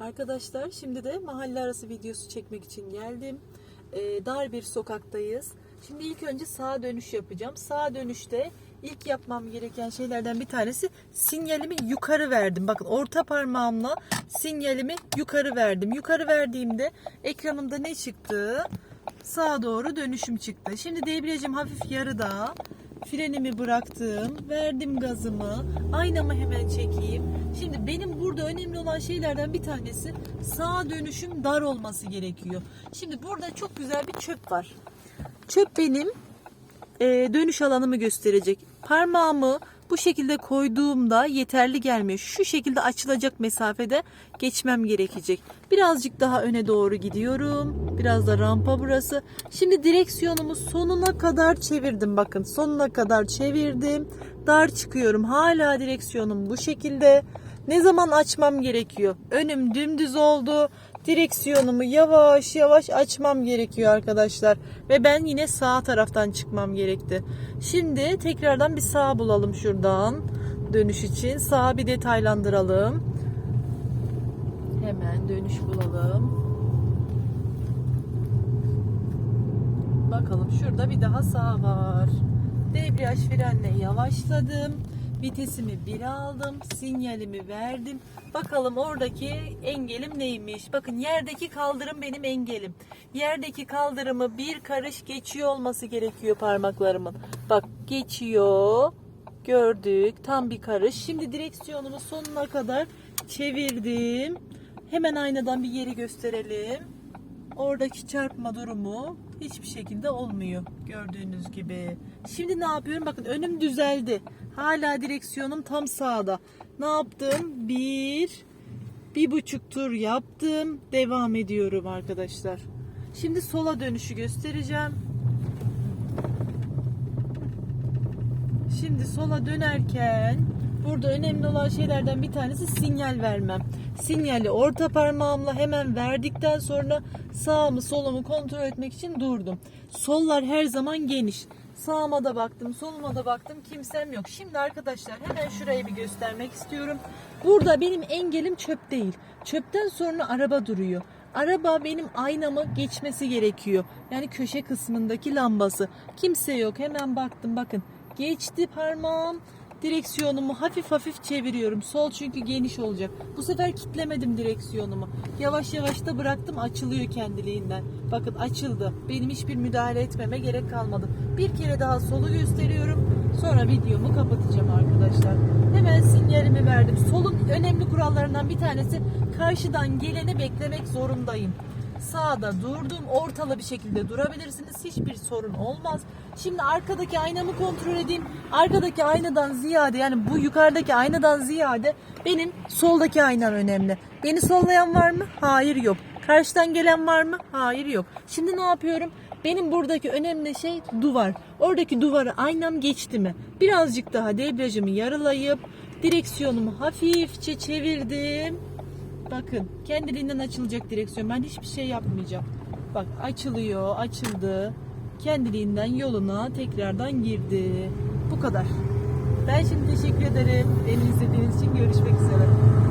Arkadaşlar şimdi de mahalle arası videosu çekmek için geldim. Ee, dar bir sokaktayız. Şimdi ilk önce sağa dönüş yapacağım. Sağa dönüşte ilk yapmam gereken şeylerden bir tanesi sinyalimi yukarı verdim. Bakın orta parmağımla sinyalimi yukarı verdim. Yukarı verdiğimde ekranımda ne çıktı? Sağa doğru dönüşüm çıktı. Şimdi debriyajım hafif yarıda. Frenimi bıraktım. Verdim gazımı. Aynamı hemen çekeyim. Şimdi benim burada önemli olan şeylerden bir tanesi sağa dönüşüm dar olması gerekiyor. Şimdi burada çok güzel bir çöp var. Çöp benim e, dönüş alanımı gösterecek. Parmağımı bu şekilde koyduğumda yeterli gelmiyor. Şu şekilde açılacak mesafede geçmem gerekecek. Birazcık daha öne doğru gidiyorum. Biraz da rampa burası. Şimdi direksiyonumu sonuna kadar çevirdim. Bakın sonuna kadar çevirdim. Dar çıkıyorum. Hala direksiyonum bu şekilde. Ne zaman açmam gerekiyor? Önüm dümdüz oldu. Direksiyonumu yavaş yavaş açmam gerekiyor arkadaşlar. Ve ben yine sağ taraftan çıkmam gerekti. Şimdi tekrardan bir sağ bulalım şuradan. Dönüş için sağa bir detaylandıralım. Hemen dönüş bulalım. Bakalım şurada bir daha sağ var. Debriyaj frenle yavaşladım. Vitesimi bir aldım. Sinyalimi verdim. Bakalım oradaki engelim neymiş? Bakın yerdeki kaldırım benim engelim. Yerdeki kaldırımı bir karış geçiyor olması gerekiyor parmaklarımın. Bak geçiyor. Gördük. Tam bir karış. Şimdi direksiyonumu sonuna kadar çevirdim. Hemen aynadan bir yeri gösterelim. Oradaki çarpma durumu hiçbir şekilde olmuyor. Gördüğünüz gibi. Şimdi ne yapıyorum? Bakın önüm düzeldi. Hala direksiyonum tam sağda. Ne yaptım? Bir, bir buçuk tur yaptım. Devam ediyorum arkadaşlar. Şimdi sola dönüşü göstereceğim. Şimdi sola dönerken burada önemli olan şeylerden bir tanesi sinyal vermem. Sinyali orta parmağımla hemen verdikten sonra sağımı solumu kontrol etmek için durdum. Sollar her zaman geniş. Sağıma da baktım, soluma da baktım. Kimsem yok. Şimdi arkadaşlar hemen şurayı bir göstermek istiyorum. Burada benim engelim çöp değil. Çöpten sonra araba duruyor. Araba benim aynamı geçmesi gerekiyor. Yani köşe kısmındaki lambası. Kimse yok. Hemen baktım bakın. Geçti parmağım. Direksiyonumu hafif hafif çeviriyorum. Sol çünkü geniş olacak. Bu sefer kitlemedim direksiyonumu. Yavaş yavaş da bıraktım açılıyor kendiliğinden. Bakın açıldı. Benim hiçbir müdahale etmeme gerek kalmadı. Bir kere daha solu gösteriyorum. Sonra videomu kapatacağım arkadaşlar. Hemen sinyalimi verdim. Solun önemli kurallarından bir tanesi karşıdan geleni beklemek zorundayım. Sağda durdum. Ortalı bir şekilde durabilirsiniz. Hiçbir sorun olmaz. Şimdi arkadaki aynamı kontrol edeyim. Arkadaki aynadan ziyade yani bu yukarıdaki aynadan ziyade benim soldaki aynam önemli. Beni sollayan var mı? Hayır yok. Karşıdan gelen var mı? Hayır yok. Şimdi ne yapıyorum? Benim buradaki önemli şey duvar. Oradaki duvarı aynam geçti mi? Birazcık daha debriyajımı yarılayıp direksiyonumu hafifçe çevirdim. Bakın kendiliğinden açılacak direksiyon. Ben hiçbir şey yapmayacağım. Bak açılıyor, açıldı. Kendiliğinden yoluna tekrardan girdi. Bu kadar. Ben şimdi teşekkür ederim. Beni izlediğiniz için görüşmek üzere.